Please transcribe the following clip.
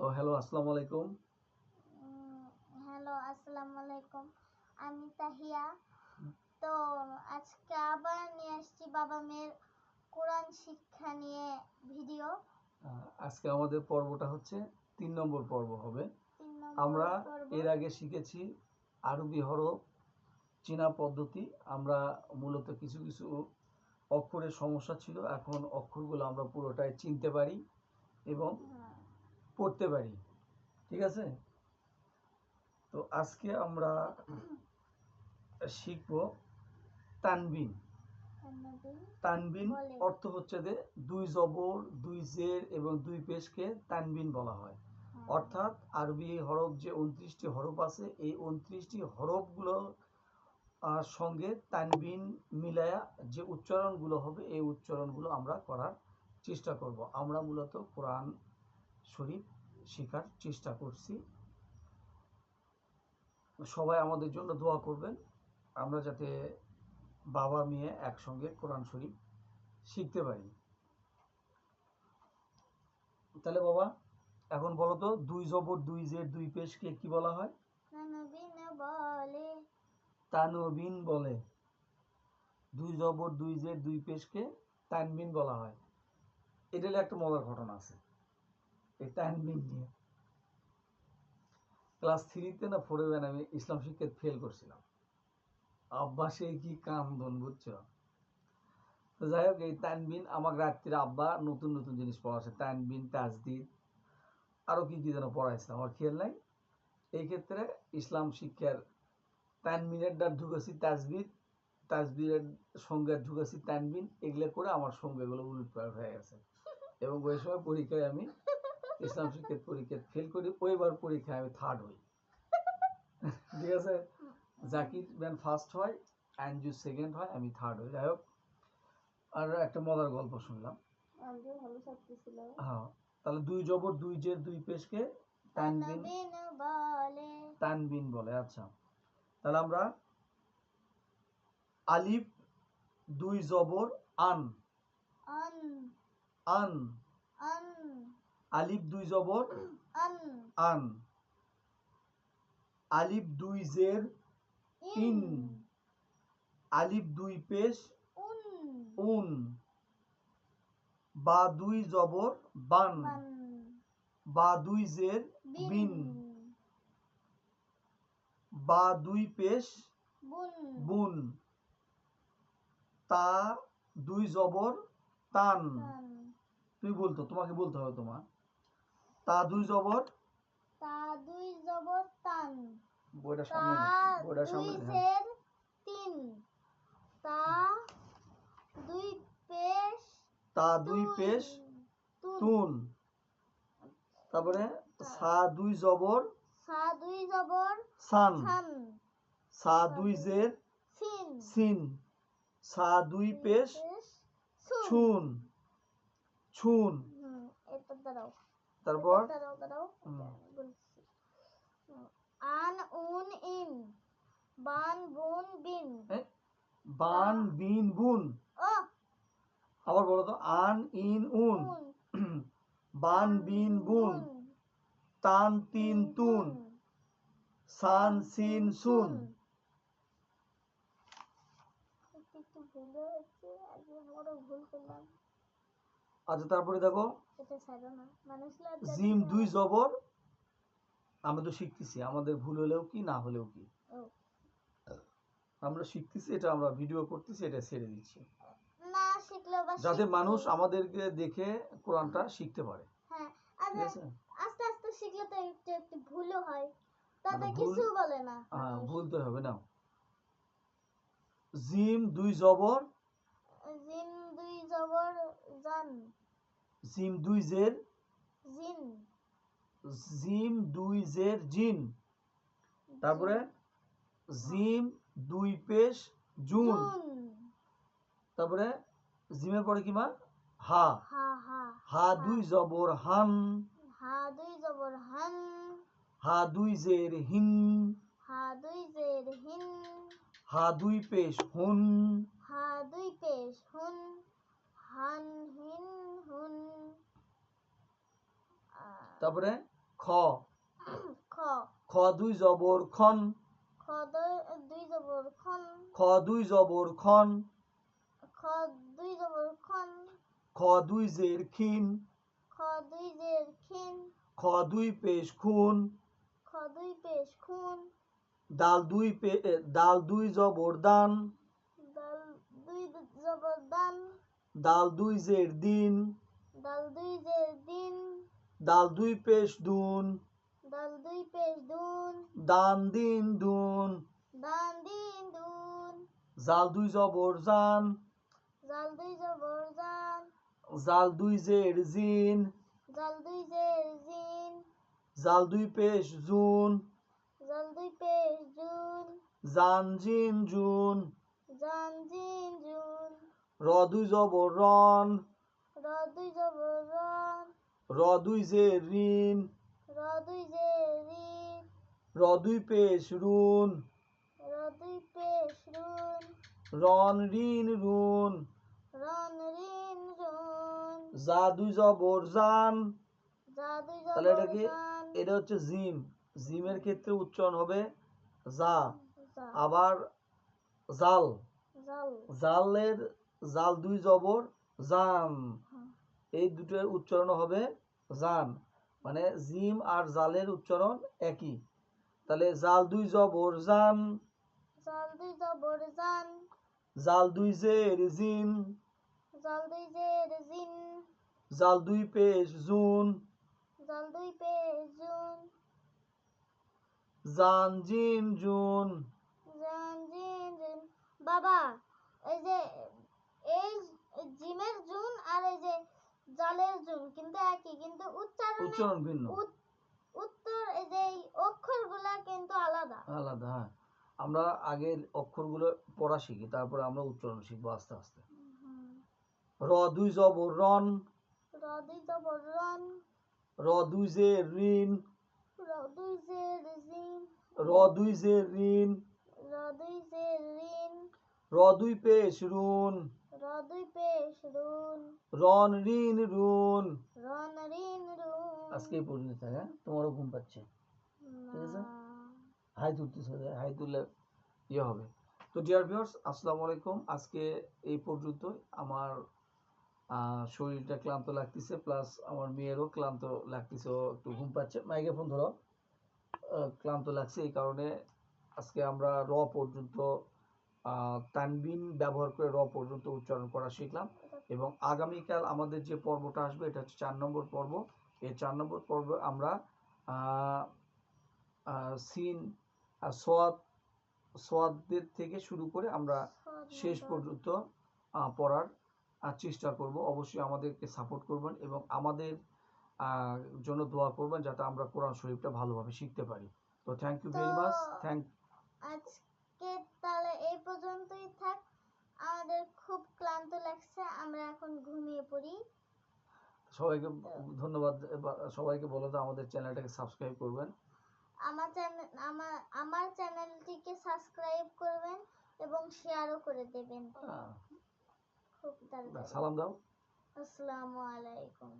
তো হ্যালো আসসালামু আলাইকুম হ্যালো আসসালামু আলাইকুম আমি তাহিয়া। তো আজকে আবার নিয়ে আসছি বাবা মেয়ের কোরআন শিক্ষা নিয়ে ভিডিও। আজকে আমাদের পর্বটা হচ্ছে তিন নম্বর পর্ব হবে। আমরা এর আগে শিখেছি আরবি হরফ চীনা পদ্ধতি। আমরা মূলত কিছু কিছু অক্ষরের সমস্যা ছিল। এখন অক্ষরগুলো আমরা পুরোটাই চিনতে পারি এবং পড়তে পারি ঠিক আছে? তো আজকে আমরা শিখব তানবিন। তানবিন অর্থ হচ্ছে যে দুই জবর দুই জের এবং দুই পেশকে তানবিন বলা হয়। হ্যাঁ, অর্থাৎ আরবি হরফ যে উনত্রিশটি হরফ আছে এই উনত্রিশটি হরফগুলো সঙ্গে তানবিন মিলায়া যে উচ্চারণগুলো হবে এই উচ্চারণগুলো আমরা করার চেষ্টা করব। আমরা মূলত কোরআন শরীফ শেখার চেষ্টা করছি। সবাই আমাদের জন্য দোয়া করবেন। আমরা যাতে বাবা মেয়ে একসঙ্গে কোরআন শরীফ শিখতে পারি। তাহলে বাবা এখন বলো তো দুই জবর দুই জের দুই পেশকে কি বলা হয়? তানবিন বলে। দুই জবর দুই জের দুই পেশকে তানবিন বলা হয়। এটা হলো একটা মজার ঘটনা আছে। এই তানবিন নিয়ে ক্লাস থ্রিতে না ফোরে আমি ইসলাম শিক্ষায় ফেল করছিলাম। আব্বা সে কি কান্দন বুঝছ? যাই হোক, এই তানবিন, আমার রাত্রিরে আব্বা নতুন নতুন জিনিস পড়াচ্ছে, তানবিন, তাজদিদ, আরও কি কি যেন পড়াইছে আমার খেয়াল নাই। এই ক্ষেত্রে ইসলাম শিক্ষার তানবিনের ডাক ঢুকেছি তাজবির তাজবিরের সঙ্গে ঢুকেছি তানবিন, এগুলো করে আমার সঙ্গেগুলো উলট হয়ে গেছে। এবং ওই সময় পরীক্ষায় আমি ইসলাম শিক্ষার পরীক্ষায় ফেল করি ওইবার পরীক্ষায় আমি থার্ড হই। ঠিক আছে? জাকির ম্যান ফার্স্ট হয় অ্যাঞ্জু সেকেন্ড হয় আমি থার্ড হই। যাই হোক আর একটা মজার গল্প শুনলাম। হ্যাঁ তাহলে দুই জবর দুই জের দুই পেশকে তানবিন তানবিন বলে আচ্ছা। তাহলে আমরা আলিফ দুই জবর আন। আন। আন। আন। আলিফ দুই জবর? আন। আলিফ দুই জের? ইন। আলিফ দুই পেশ? উন। বা দুই জবর? বান। বা দুই জের? বিন। বা দুই পেশ? বুন। তা দুই জবর? তান। তান। তুমি বলতো তোমাকে বলতে হবে তোমার। তা দুই জবর? তা দুই জবর তান। বইটা সামনে বইটা সামনে হ্যাঁ। তিন। তা দুই পেশ তা দুই পেশ তুন। তারপরে সা দুই জবর? সা দুই জবর সান। সা দুই জের সিন। সিন। সা দুই পেশ ছুন। ছুন। এটা দাঁড়াও। তারপর? দাঁড়াও দাঁড়াও বলছি। আন উন ইন। বান বুন বিন। বান বিন বুন। আবার বলো তো আন ইন উন। বান বিন বুন। তান তিন তুন সান সিন সুন। আচ্ছা তারপরে দেখো। জিম দুই জবর আমরা তো শিখতেছি আমাদের ভুল হলেও কি না হলেও কি। আমরা শিখতেছি এটা আমরা ভিডিও করতেছি এটা ছেড়ে দিচ্ছি। যাতে মানুষ আমাদেরকে দেখে কোরআনটা শিখতে পারে। হ্যাঁ আস্তে আস্তে শিখলে তো একটু একটু ভুলও হয়। তাতে কিছু বলে না হ্যাঁ ভুলতে হবে না জিম দুই জবর। জিন দুই জবর জান। জিম দুই জের? জিন জিম দুই জের জিন। তারপরে? জিম দুই পেশ জুন। তারপরে? জিমের পরে কি মা? হা। হা হা। হা দুই জবর হান। হা দুই জবর হান। হা দুই জের হিন। হা দুই জের হিন। হা দুই পেশ হুন হা দুই পেশ হুন হান হিন হুন আহ, তারপরে খ। খ। খ দুই জবর খন। খ দই- জবর খন। খ দুই জবর খন। খ দুই জবর খন। খ দুই জের খিন খ দুই জের খিন খ দুই পেশ খুন। খ দুই পেশ খুন। দাল দুই পে দাল দুই জবর দান। দাল দুই জবর দান। দাল দুই জের দিন। দাল দুই জের দিন। দাল দুই পেশ দুন। দাল দুই পেশ দুন। দান দিন দুন। দান দিন দুন। জাল দুই জবর জান। জাল দুই জবর জান। জাল দুই জের জিন। জাল দুই জের জিন। জাল দুই পেশ জুন। জাল দুই পেশ জুন। জান জিন জুন। জান জিন জুন। র দুই জবর রন। র দুই জবর রন। র দুই জের রিন র দুই র দুই পেশ রুন র দুই পেশ রুন রন রিন রুন রন রিন রুন জা দুই জবর জান যা দুই তাহলে এটা কি? এটা হচ্ছে জিম। জিমের ক্ষেত্রে উচ্চারণ হবে জা যা। আবার জাল। জাল। জালের জাল দুই জবর হ্যাঁ। এই দুটোর উচ্চারণ হবে জান। মানে জিম আর জালের উচ্চারণ একই। তাহলে জাল দুই জবর জান। জাল দুই জবর জান। জাল দুই জের জিন। জাল দুই জের জিন। জাল দুই পেশ জুন। জাল দুই পেশ জুন। জান জিন জুন। জান জিন জিন। বাবা এই যে এই জিমের জুন আর এই যে জালের জুন কিন্তু একই কিন্তু উচ্চারণ উচ্চারণ ভিন্ন। উত্তর এই যে অক্ষরগুলা কিন্তু আলাদা। আলাদা হ্যাঁ। আমরা আগে অক্ষরগুলো পড়া শিখি তারপরে আমরা উচ্চারণ শিখব আস্তে আস্তে। র দুই জবর রন। র দুই জবর রন। র দুই জের রিন র দুই জের জিন র দুই জের রিন র দুই জের রিন র দুই পেশ রুন রুন। রন রিন। রুন রন রিন। আজকে এই পর্যন্ত থাকে হ্যাঁ? তোমারও ঘুম পাচ্ছে। ঠিক আছে? হাই তুলতেছে হাই তুললে ইয়ে হবে। তো ডিয়ার ভিউয়ার্স আসসালামু আলাইকুম। আজকে এই পর্যন্তই আমার শরীরটা ক্লান্ত লাগতেছে প্লাস আমার মেয়েরও ক্লান্ত লাগতেছে একটু ঘুম পাচ্ছে। মাইকে ফোন ধরো। ক্লান্ত লাগছে এই কারণে আজকে আমরা র পর্যন্ত তানবিন ব্যবহার করে র পর্যন্ত উচ্চারণ করা শিখলাম এবং আগামীকাল আমাদের যে পর্বটা আসবে, এটা হচ্ছে চার নম্বর পর্ব। এই চার নম্বর পর্বে আমরা সিন সোয়াদ সোয়াদের থেকে শুরু করে আমরা শেষ পর্যন্ত পড়ার চেষ্টা করব। অবশ্যই আমাদেরকে সাপোর্ট করবেন এবং আমাদের জন্য দোয়া করবেন যাতে আমরা কোরআন শরীফটা ভালোভাবে শিখতে পারি। তো thank you very much thank এই পর্যন্তই থাক। আমাদের খুব ক্লান্ত লাগছে আমরা এখন ঘুমিয়ে পড়ি। সবাইকে ধন্যবাদ সবাইকে বলে দাও আমাদের চ্যানেলটাকে সাবস্ক্রাইব করবেন। আমার চ্যানেল আমার আমার চ্যানেলটিকে সাবস্ক্রাইব করবেন এবং শেয়ারও করে দেবেন। খুব তাড়াতাড়ি। সালাম দাও। আসসালামু আলাইকুম।